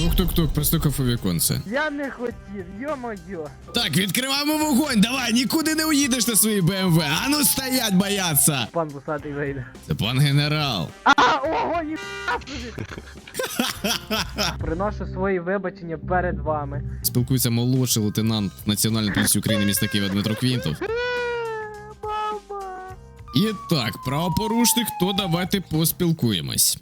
Тук-тук-тук, постукав у віконце. Я не хотів, йо-моє. Так, відкриваємо вогонь, давай, нікуди не уїдеш на своїй БМВ. Ану стоять, бояться. Пан вусатий вийде. Це пан генерал. А, ого, ні собі. Приношу свої вибачення перед вами. Спілкується молодший лейтенант Національної поліції України міста Києва Дмитро Квінтов. Е. І так, правопорушник, то давайте поспілкуємось.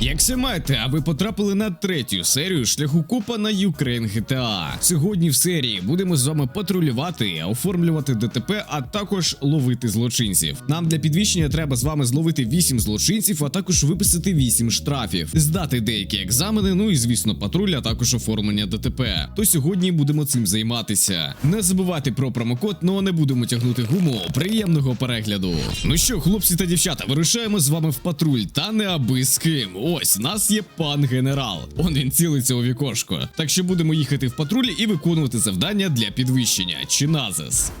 Як все маєте, а ви потрапили на третю серію шляху купа на Ukraine GTA. Сьогодні в серії будемо з вами патрулювати, оформлювати ДТП, а також ловити злочинців. Нам для підвищення треба з вами зловити 8 злочинців, а також виписати 8 штрафів, здати деякі екзамени, ну і звісно, патруль, а також оформлення ДТП. То сьогодні будемо цим займатися. Не забувайте про промокод, ну а не будемо тягнути гуму. Приємного перегляду. Ну що, хлопці та дівчата, вирушаємо з вами в патруль, та не аби з ким. Ось у нас є пан генерал. Он він цілиться у вікошко. Так що будемо їхати в патруль і виконувати завдання для підвищення. Чи назис.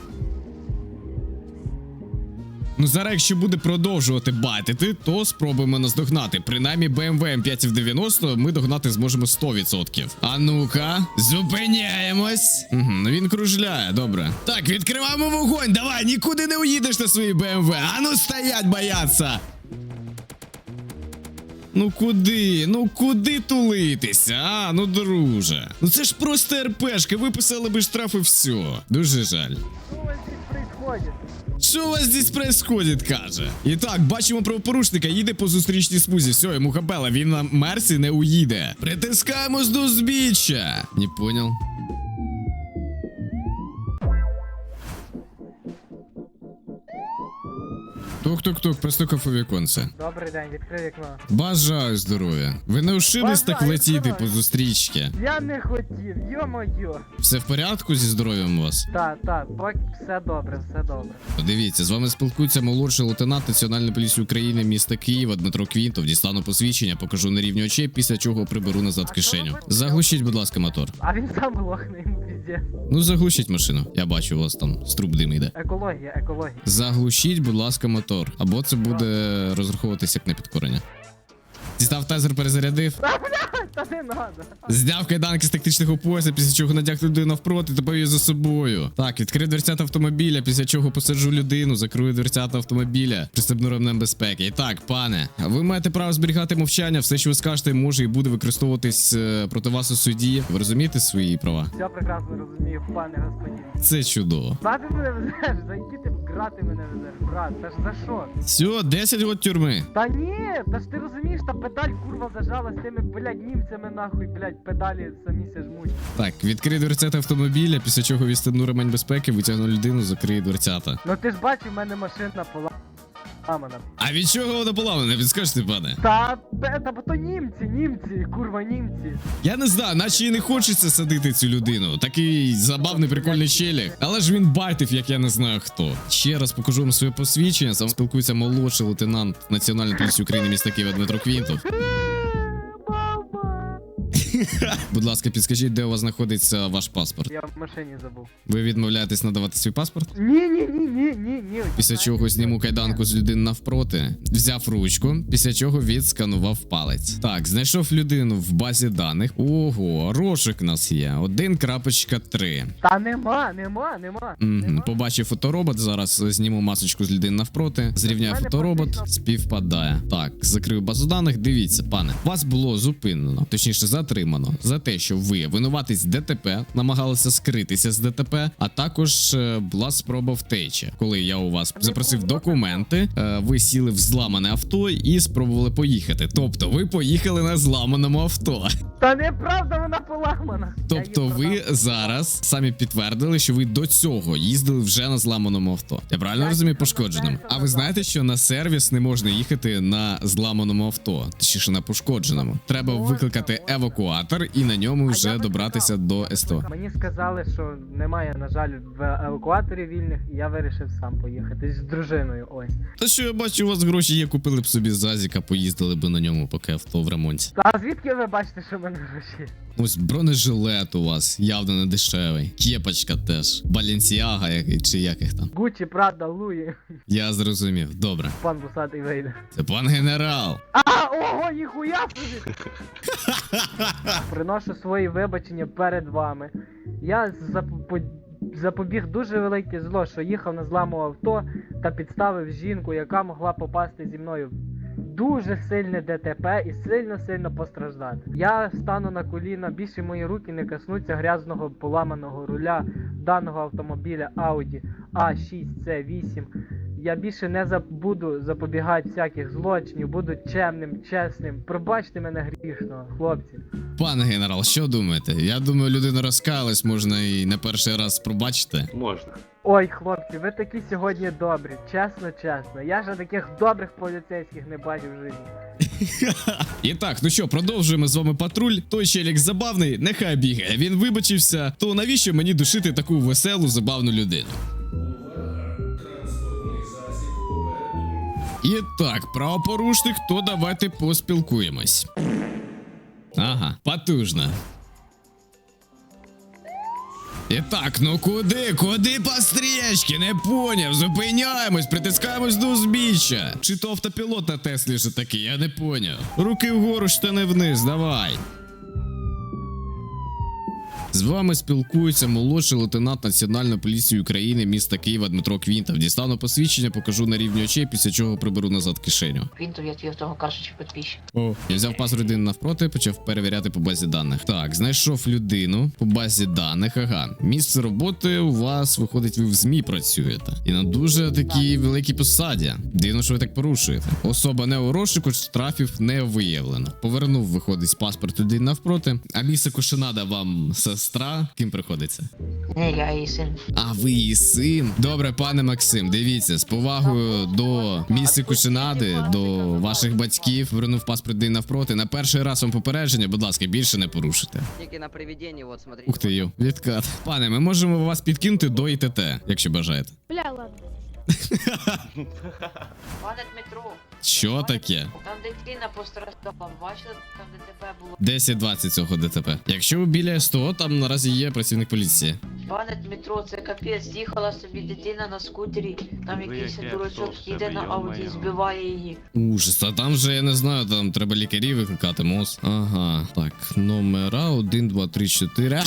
Ну, зараз, якщо буде продовжувати байтити, то спробуємо наздогнати. Принаймні BMW M5 в 90 ми догнати зможемо 100%. А ну-ка, зупиняємось. Угу, він кружляє, добре. Так, відкриваємо вогонь. Давай, нікуди не уїдеш на своїй BMW. А ну стоять, бояться. Ну куди? Ну куди тулитися? А, ну друже. Ну це ж просто РПшка, виписали би штраф і все. Дуже жаль. Що у вас здесь происходит, каже? І так, бачимо правопорушника, їде по зустрічній смузі. Все, йому хапела, він на мерсі не уїде. Притискаємось до узбіччя. Не понял. Тук-тук-тук, постукав у віконце. Добрий день, відкрив вікно. Бажаю здоров'я. Ви не вшились так летіти по зустрічці. Я не хотів, йо-моє. Все в порядку зі здоров'ям у вас? Так, так, поки все добре, все добре. Дивіться, з вами спілкується молодший лейтенант Національної поліції України міста Києва Дмитро Квінтов. Дістану посвідчення, покажу на рівні очей, після чого приберу назад в кишеню. Заглушіть, будь ласка, мотор. А він сам лохне йому. Ну заглушіть машину. Я бачу, у вас там з труб дим йде. Екологія, екологія. Заглушіть, будь ласка, мотор. Або це буде розраховуватися як непідкорення. Дістав тезер, перезарядив. Та не надо. Зняв кайданки з тактичного пояса, після чого надяг людину навпроти та повів за собою. Так, відкрив дверцята автомобіля, після чого посаджу людину, закрию дверцята автомобіля, пристебну ремнем безпеки. І так, пане, ви маєте право зберігати мовчання, все, що ви скажете, може і буде використовуватись е, проти вас у суді. Ви розумієте свої права? Все прекрасно розумію, пане господин. Це чудово. Ти мене везеш, за які ти грати мене везеш, брат, та ж за що? Все, 10 год тюрми. Та ні, та ж ти розумієш, та педаль курва зажала з тими, блядь, німцями нахуй, блядь, педалі самі се жмуть. Так, відкрий дверцята автомобіля, після чого відстебну ремень безпеки, витягну людину, закрий дверцята. Ну ти ж бачив, в мене машина поламана. А від чого вона поламана? Підскажете, пане? Та, та, та бо то німці, німці, курва, німці. Я не знаю, наче і не хочеться садити цю людину. Такий забавний прикольний челік. Але ж він байтив, як я не знаю хто. Ще раз покажу вам своє посвідчення. Сам спілкується молодший лейтенант Національної поліції України міста Києва Дмитро Квінтов. Будь ласка, підскажіть, де у вас знаходиться ваш паспорт. Я в машині забув. Ви відмовляєтесь надавати свій паспорт? Ні, ні, ні, ні, ні, ні. Після чого зніму кайданку з людини навпроти, взяв ручку, після чого відсканував палець. Так, знайшов людину в базі даних. Ого, розшук у нас є. 1.3. Та нема, нема, нема. Нема. Побачив фоторобот. Зараз зніму масочку з людини навпроти. Зрівняю мене фоторобот, співпадає. Так, закрив базу даних. Дивіться, пане, вас було зупинено, точніше затримано за те, що ви винуватись ДТП, намагалися скритися з ДТП, а також е, була спроба втечі. Коли я у вас запросив документи, е, ви сіли в зламане авто і спробували поїхати. Тобто, ви поїхали на зламаному авто. Та неправда, вона поламана. Тобто ви зараз самі підтвердили, що ви до цього їздили вже на зламаному авто. Я правильно розумію я пошкодженим? А ви знаєте, що на сервіс не можна їхати на зламаному авто, точніше на пошкодженому. Треба викликати евакуатор і на ньому вже добратися до СТО. Мені сказали, що немає, на жаль, в евакуаторі вільних, і я вирішив сам поїхати з дружиною. Ось. Та що я бачу, у вас гроші є, купили б собі зазіка, поїздили б на ньому, поки авто в ремонті. Та звідки ви бачите, що в гроші? Ось бронежилет у вас явно не дешевий. Кепочка теж. Баленсіага, який чи яких там. Гучі, Прада, Луї. Я зрозумів. Добре. Пан Бусатий вийде. Це пан генерал. А, ого, ніхуя собі! Приношу свої вибачення перед вами. Я запо- запобіг дуже велике зло, що їхав на зламу авто та підставив жінку, яка могла попасти зі мною дуже сильне ДТП і сильно-сильно постраждати. Я стану на коліна, більше мої руки не коснуться грязного поламаного руля даного автомобіля Audi A6C8. Я більше не забуду запобігати всяких злочинів, буду чемним, чесним. Пробачте мене грішного, хлопці. Пане генерал, що думаєте? Я думаю, людина розкалась, можна і не перший раз пробачити. Можна. Ой, хлопці, ви такі сьогодні добрі, чесно, чесно. Я ж таких добрих поліцейських не бачив в житті. І так, ну що, продовжуємо з вами патруль. Той челік забавний, нехай бігає. Він вибачився. То навіщо мені душити таку веселу, забавну людину? І так, правопорушник, то давайте поспілкуємось. Ага, потужно. І так, ну куди? Куди по стрічці? Не поняв. Зупиняємось, притискаємось до узбіччя. Чи то автопілот на Теслі же такий, я не поняв. Руки вгору, штани вниз, давай. З вами спілкується молодший лейтенант Національної поліції України міста Києва Дмитро Квінтов. Дістану посвідчення, покажу на рівні очей, після чого приберу назад кишеню. Квінтов, я твій того карточку підписчик. О, я взяв пас людини навпроти, почав перевіряти по базі даних. Так, знайшов людину по базі даних. Ага, місце роботи у вас виходить, ви в змі працюєте. І на дуже такій великій посаді. Дивно, що ви так порушуєте. Особа не у розшуку, штрафів не виявлено. Повернув, виходить, паспорт людини навпроти. А місце Кошенада вам сестра. Ким приходиться? Не, я її син. А ви її син. Добре, пане Максим, дивіться, з повагою до місця Кушинади, до ваших батьків, вернув паспорт день навпроти. На перший раз вам попередження, будь ласка, більше не порушуйте. Тільки на привидении, вот смотрите. Ух ти, йо, відкат. Пане, ми можемо вас підкинути до ІТТ, якщо бажаєте. Бля, ладно. Пане Дмитро, Що таке? там дитина постраждала. Бачили, там ДТП було. 10-20 цього ДТП. Якщо ви біля СТО, там наразі є працівник поліції. Пане Дмитро, це капець, їхала собі дитина на скутері. Там Ви якийсь яке дурачок авто в їде себе, на ауді, йо-моє. збиває її. Ужас, а там вже я не знаю, там треба лікарів викликати МОЗ. Ага, так, номера 1, 2, 3, 4.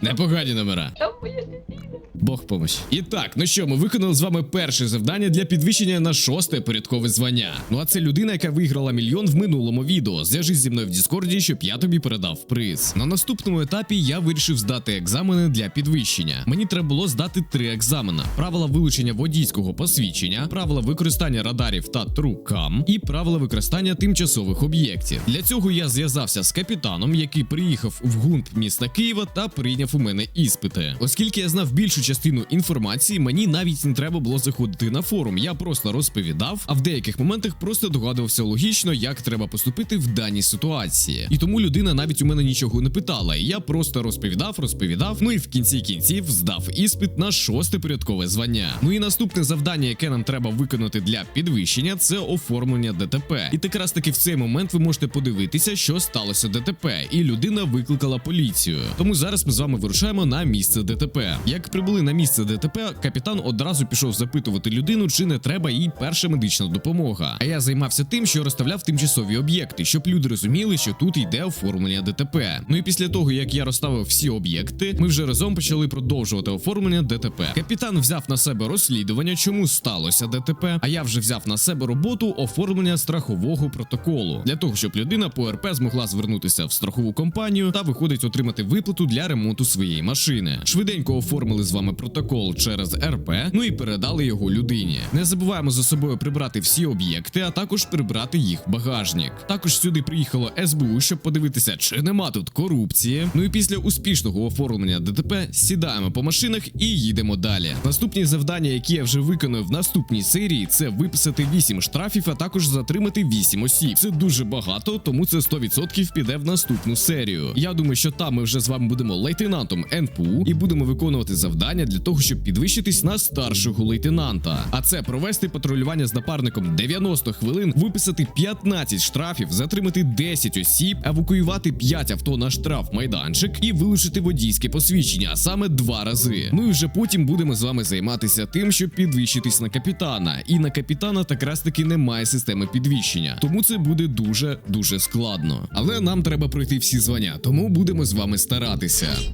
Непогані номера. Там моя дитина. Бог помощь. І так, ну що, ми виконали з вами перше завдання для підвищення на шосте порядкове звання. Ну а це людина, яка виграла мільйон в минулому відео. Зв'яжись зі мною в Діскорді, щоб я тобі передав приз. На наступному етапі я вирішив здати екзамени для підвищення. Мені треба було здати три екзамена: правила вилучення водійського посвідчення, правила використання радарів та трукам і правила використання тимчасових об'єктів. Для цього я зв'язався з капітаном, який приїхав в ГУНП міста Києва та прийняв у мене іспити. Оскільки я знав більшу частину інформації, мені навіть не треба було заходити на форум. Я просто розповідав, а в деяких моментах просто догадувався логічно, як треба поступити в даній ситуації. І тому людина навіть у мене нічого не питала. Я просто розповідав, розповідав. Ну і в кінці кінців здав іспит на шосте порядкове звання. Ну і наступне завдання, яке нам треба виконати для підвищення, це оформлення ДТП. І якраз таки в цей момент ви можете подивитися, що сталося ДТП, і людина викликала поліцію. Тому зараз ми з вами вирушаємо на місце ДТП. Як прибули на місце ДТП, капітан одразу пішов запитувати людину, чи не треба їй перша медична допомога. А я займався тим, що розставляв тимчасові об'єкти, щоб люди розуміли, що тут йде оформлення ДТП. Ну і після того, як я розставив всі об'єкти, ми вже разом почали продовжувати оформлення ДТП. Капітан взяв на себе розслідування, чому сталося ДТП. А я вже взяв на себе роботу оформлення страхового протоколу для того, щоб людина по РП змогла звернутися в страхову компанію та виходить отримати виплату для ремонту своєї машини. Швиденько оформили з вами протокол через РП, ну і передали його людині. Не забуваємо за собою прибрати всі об'єкти, а також прибрати їх багажник. Також сюди приїхало СБУ, щоб подивитися, чи нема тут корупції. Ну і після успішного оформлення ДТП сідаємо по машинах і їдемо далі. Наступні завдання, які я вже виконую в наступній серії, це виписати 8 штрафів, а також затримати 8 осіб. Це дуже багато, тому це 100% піде в наступну серію. Я думаю, що там ми вже з вами будемо лейтенантом НПУ і будемо виконувати завдання. Завдання для того, щоб підвищитись на старшого лейтенанта. А це провести патрулювання з напарником 90 хвилин, виписати 15 штрафів, затримати 10 осіб, евакуювати 5 авто на штраф майданчик і вилучити водійське посвідчення, а саме два рази. Ну і вже потім будемо з вами займатися тим, щоб підвищитись на капітана. І на капітана якраз таки немає системи підвищення, тому це буде дуже дуже складно. Але нам треба пройти всі звання, тому будемо з вами старатися.